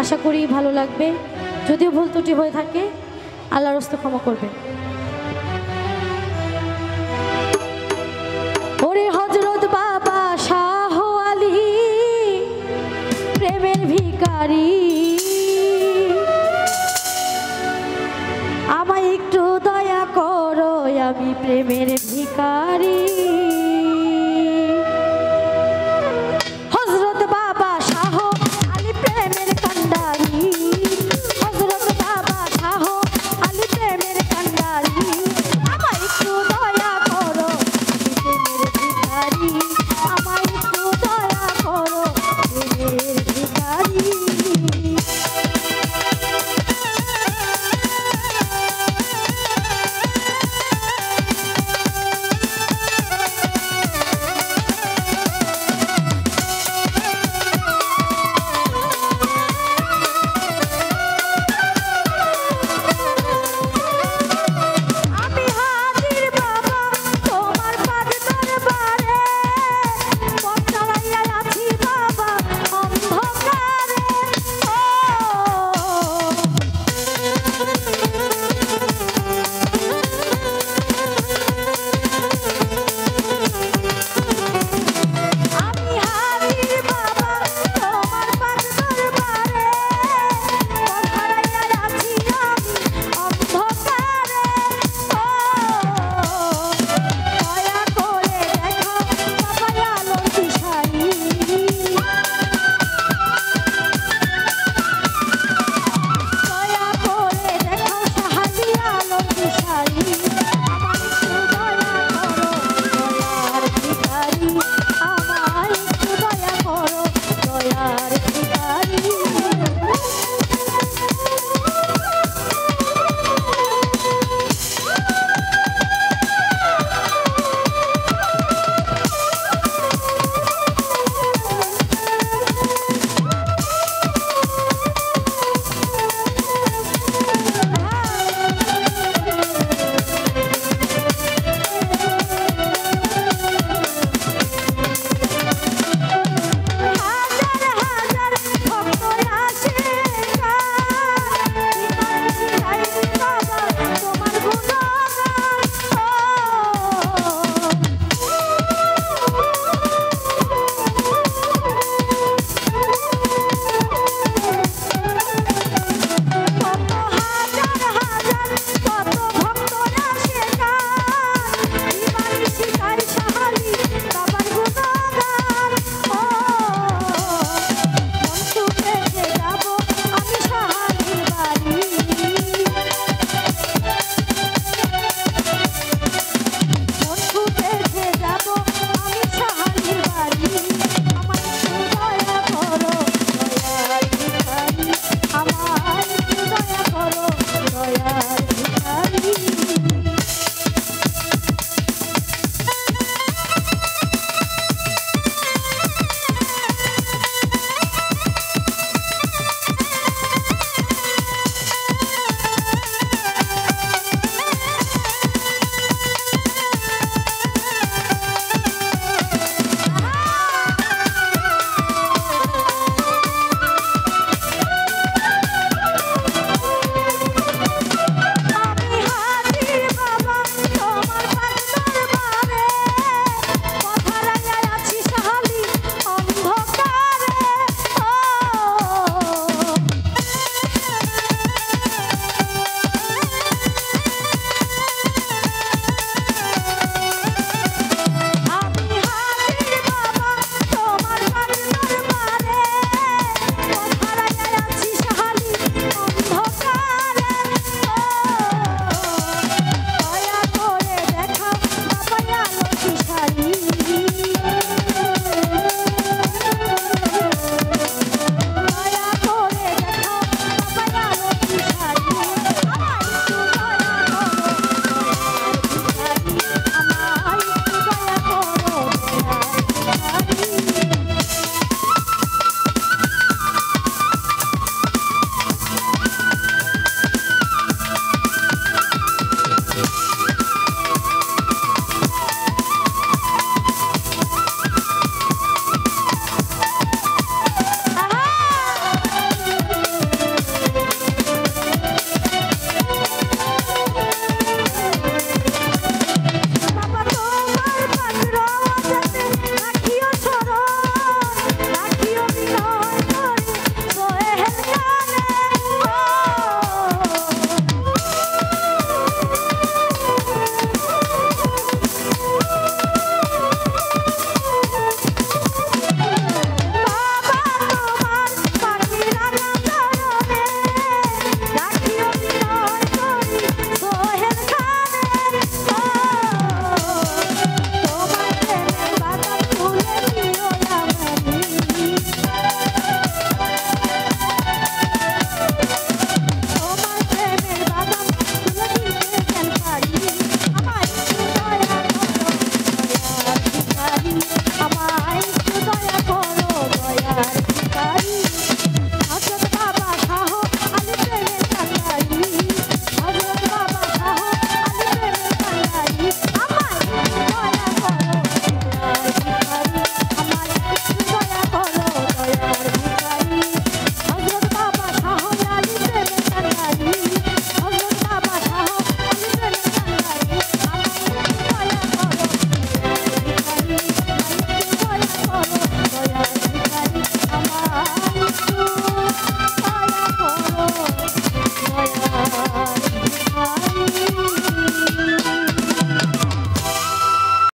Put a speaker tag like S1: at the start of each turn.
S1: আশা করি ভালো লাগবে। যদিও ভুল ত্রুটি হয়ে থাকে, আল্লাহর হস্তে ক্ষমা করবেন ওরে হজরত বাবা শাহ আলী, প্রেমের ভিকারী আমায় একটু দয়া করো, আমি প্রেমের ভিকারী